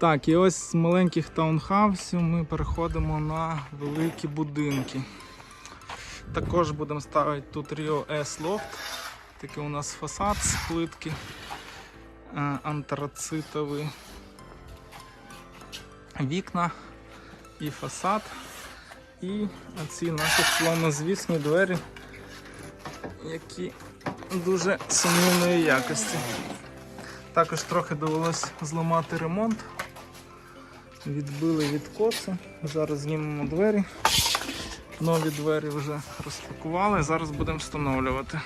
Так, і ось з маленьких таунхаусів ми переходимо на великі будинки. Також будемо ставити тут Rio S Loft. Такий у нас фасад з плитки е, антрацитовий. Вікна і фасад. І оці наші славнозвісні двері, які дуже сумнівної якості. Також трохи довелось зламати ремонт. Відбили відкоси. Зараз знімемо двері. Нові двері вже розпакували. Зараз будемо встановлювати.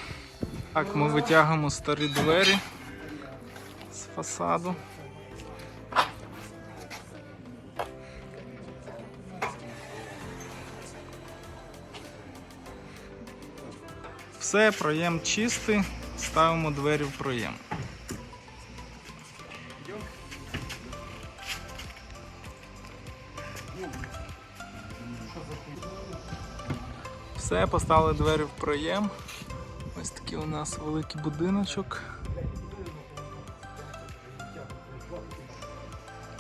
Так, ми витягуємо старі двері з фасаду. Все, проєм чистий, ставимо двері в проєм. Все, поставили двері в проєм. Ось такий у нас великий будиночок.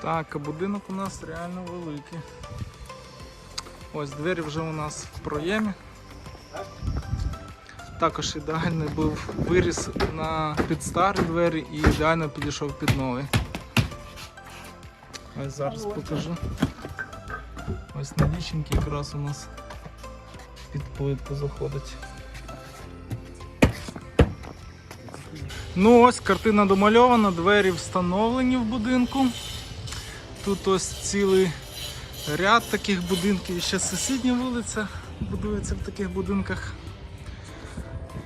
Так, а будинок у нас реально великий. Ось двері вже у нас в проємі. Також ідеальний був виріс на під старі двері і ідеально підійшов під новий. Ось зараз покажу. Ось на дівчинки якраз у нас під плитку заходить. Ну ось картина домальована, двері встановлені в будинку. Тут ось цілий ряд таких будинків. І ще сусідня вулиця будується в таких будинках.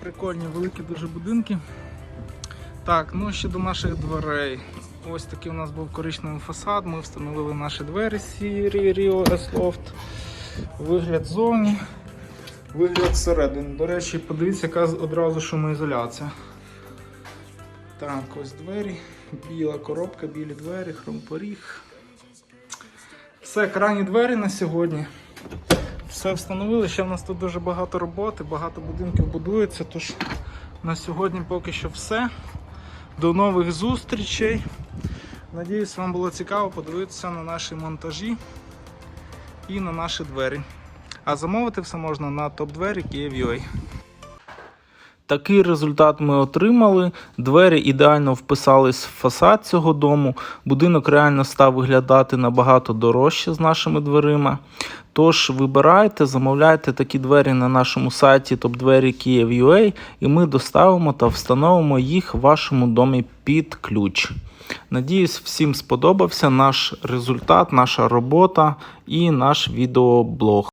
Прикольні, великі дуже будинки. Так, ну ще до наших дверей. Ось такий у нас був коричневий фасад. Ми встановили наші двері з серії Rio S Loft. Вигляд зовні, вигляд зсередини. До речі, подивіться, яка одразу шумоізоляція. Так, ось двері, біла коробка, білі двері, хромпоріг. Все, крайні двері на сьогодні. Все встановили. Ще в нас тут дуже багато роботи, багато будинків будується. Тож на сьогодні поки що все. До нових зустрічей. Надіюсь, вам було цікаво подивитися на наші монтажі і на наші двері. А замовити все можна на топ-двері Kyiv.ua. Такий результат ми отримали. Двері ідеально вписались в фасад цього дому. Будинок реально став виглядати набагато дорожче з нашими дверима. Тож вибирайте, замовляйте такі двері на нашому сайті топ-двері і ми доставимо та встановимо їх в вашому домі під ключ. Надіюсь, всім сподобався наш результат, наша робота і наш відеоблог.